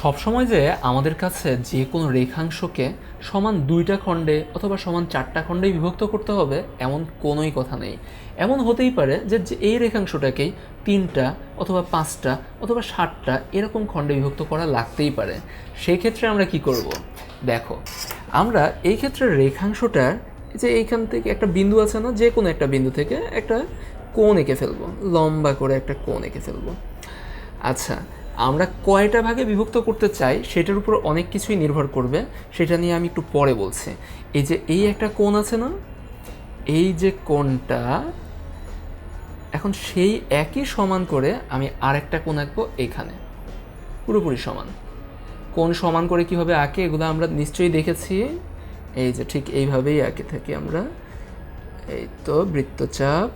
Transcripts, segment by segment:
সবসময় যে আমাদের কাছে যে কোনো রেখাংশকে সমান দুইটা খণ্ডে অথবা সমান চারটা খণ্ডে বিভক্ত করতে হবে, এমন কোনোই কথা নেই। এমন হতেই পারে যে এই রেখাংশটাকেই তিনটা অথবা পাঁচটা অথবা ষাটটা এরকম খণ্ডে বিভক্ত করা লাগতেই পারে। সেই ক্ষেত্রে আমরা কি করব? দেখো, আমরা এই ক্ষেত্রে রেখাংশটার যে এইখান থেকে একটা বিন্দু আছে না, যে কোনো একটা বিন্দু থেকে একটা কোণ এঁকে ফেলব, লম্বা করে একটা কোণ এঁকে ফেলব। আচ্ছা আমরা কয়টা ভাগে বিভক্ত করতে চাই, সেটার উপর অনেক কিছুই নির্ভর করবে। সেটা নিয়ে আমি একটু পরে বলছি। এই যে এই একটা কোণ আছে না, এই যে কোণটা, এখন সেই একই সমান করে আমি আরেকটা কোণ আঁকবো এইখানে পুরোপুরি সমান। কোণ সমান করে কীভাবে আঁকে, এগুলো আমরা নিশ্চয়ই দেখেছি। এই যে ঠিক এইভাবেই আঁকে থাকি আমরা। এই তো বৃত্তচাপ,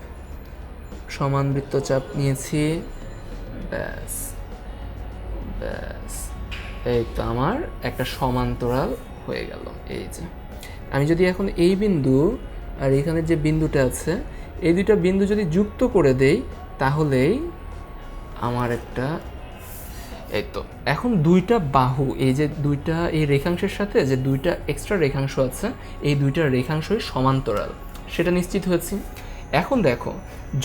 সমান বৃত্তচাপ নিয়েছি, ব্যাস। ব্যাস। এই তো আমার একটা সমান্তরাল হয়ে গেল, এই যে। আমি যদি এখন এই বিন্দু আর এখানে যে বিন্দুটা আছে, এই দুইটা বিন্দু যদি যুক্ত করে দেই, তাহলেই আমার একটা, এই তো। এখন দুইটা বাহু, এই যে দুইটা এই রেখাংশের সাথে যে দুইটা এক্সট্রা রেখাংশ আছে, এই দুইটা রেখাংশই সমান্তরাল। সেটা নিশ্চিত হয়েছি। এখন দেখো,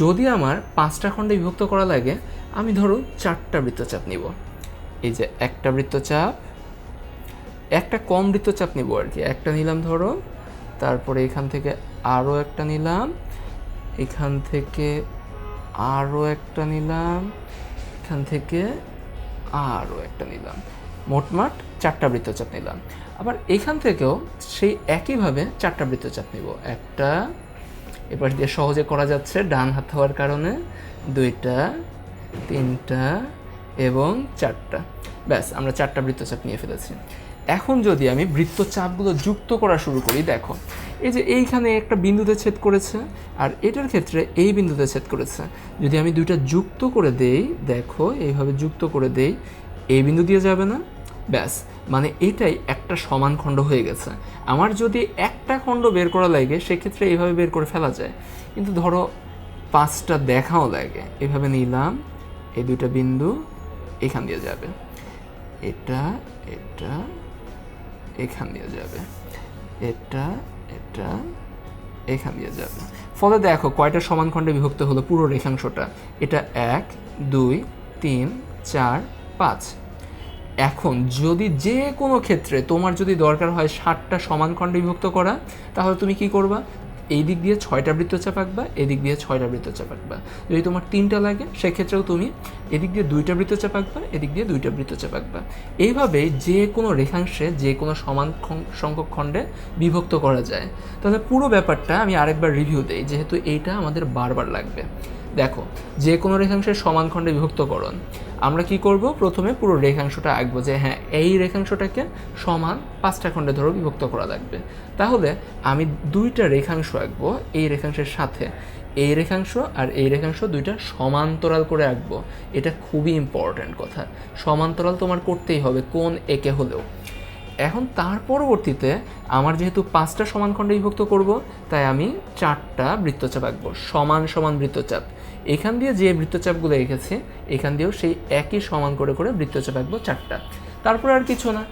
যদি আমার পাঁচটা খণ্ডে বিভক্ত করা লাগে, আমি ধরো চারটা বৃত্তচাপ নিব। এই যে একটা বৃত্তচাপ, একটা কম বৃত্তচাপ নিব আর কি। একটা নিলাম ধরো, তারপরে এখান থেকে আরও একটা নিলাম, এখান থেকে আরও একটা নিলাম, এখান থেকে আরও একটা নিলাম। মোটমাট চারটা বৃত্তচাপ নিলাম। আবার এখান থেকেও সেই একইভাবে চারটা বৃত্তচাপ নিব। একটা এবার দিয়ে সহজে করা যাচ্ছে, ডান হাত হওয়ার কারণে। দুইটা, তিনটা এবং চারটা। ব্যাস, আমরা চারটা বৃত্তচাপ নিয়ে ফেলেছি। এখন যদি আমি বৃত্তচাপগুলো যুক্ত করা শুরু করি, দেখো, এই যে এইখানে একটা বিন্দুতে ছেদ করেছে, আর এটার ক্ষেত্রে এই বিন্দুতে ছেদ করেছে। যদি আমি দুইটা যুক্ত করে দেই, দেখো, এইভাবে যুক্ত করে দেই এই বিন্দু দিয়ে যাবে না। ব্যাস মানে এটাই একটা সমান খণ্ড হয়ে গেছে। আমার যদি একটা খণ্ড বের করা লাগে, সেক্ষেত্রে এইভাবে বের করে ফেলা যায়। কিন্তু ধরো, পাঁচটা দেখাও লাগে। এভাবে নিলাম, এই দুইটা বিন্দু এখান দিয়ে যাবে। এটা এটা, এখান দিয়ে যাবে। এটা এটা, এখান দিয়ে যাবে। ফলে দেখো, কয়টা সমান খণ্ডে বিভক্ত হলো পুরো রেখাংশটা? এটা এক, দুই, তিন, চার, পাঁচ। এখন যদি যে কোনো ক্ষেত্রে তোমার যদি দরকার হয় ষাটটা সমান খণ্ডে বিভক্ত করা, তাহলে তুমি কি করবা? এই দিক দিয়ে ছয়টা বৃত্তচাপ আঁকবা এদিক দিয়ে ছয়টা বৃত্তচাপ আঁকবা। যদি তোমার তিনটা লাগে, সেক্ষেত্রেও তুমি এদিক দিয়ে দুইটা বৃত্তচাপ আঁকবা এদিক দিয়ে দুইটা বৃত্তচাপ আঁকবা। এইভাবে যে কোনো রেখাংশে, যে কোনো সমান সংখ্যক খণ্ডে বিভক্ত করা যায়। তাহলে পুরো ব্যাপারটা আমি আরেকবার রিভিউ দেই, যেহেতু এইটা আমাদের বারবার লাগবে। দেখো, যে কোনো রেখাংশের সমান খণ্ডে বিভক্তকরণ। আমরা কি করব? প্রথমে পুরো রেখাংশটা আঁকবো যে হ্যাঁ এই রেখাংশটাকে সমান পাঁচটা খণ্ডে ধরো বিভক্ত করা লাগবে তাহলে আমি দুইটা রেখাংশ আঁকবো, এই রেখাংশের সাথে। এই রেখাংশ আর এই রেখাংশ দুইটা সমান্তরাল করে আঁকবো। এটা খুবই ইম্পর্ট্যান্ট কথা। সমান্তরাল তোমার করতেই হবে, কোন একে হলেও। এখন তার পরবর্তীতে আমার যেহেতু পাঁচটা সমান খণ্ডে বিভক্ত করব, তাই আমি চারটা বৃত্তচাপ আঁকবো, সমান সমান বৃত্তচাপ। এখান দিয়ে যে বৃত্তচাপগুলো এঁকেছে, এখান দিয়েও সেই একই সমান করে করে বৃত্তচাপ আঁকবো চারটা। তারপর আর কিছু না।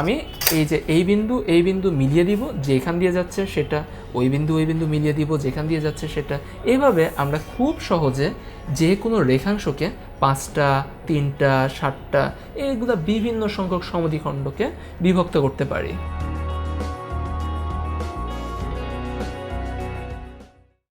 আমি এই যে এই বিন্দু এই বিন্দু মিলিয়ে দিব, যেখান দিয়ে যাচ্ছে সেটা, ওই বিন্দু ওই বিন্দু মিলিয়ে দিব, যেখান দিয়ে যাচ্ছে সেটা। এভাবে আমরা খুব সহজে যে কোনো রেখাংশকে পাঁচটা, তিনটা, সাতটা, এইগুলো বিভিন্ন সংখ্যক সমধিখণ্ডকে বিভক্ত করতে পারি।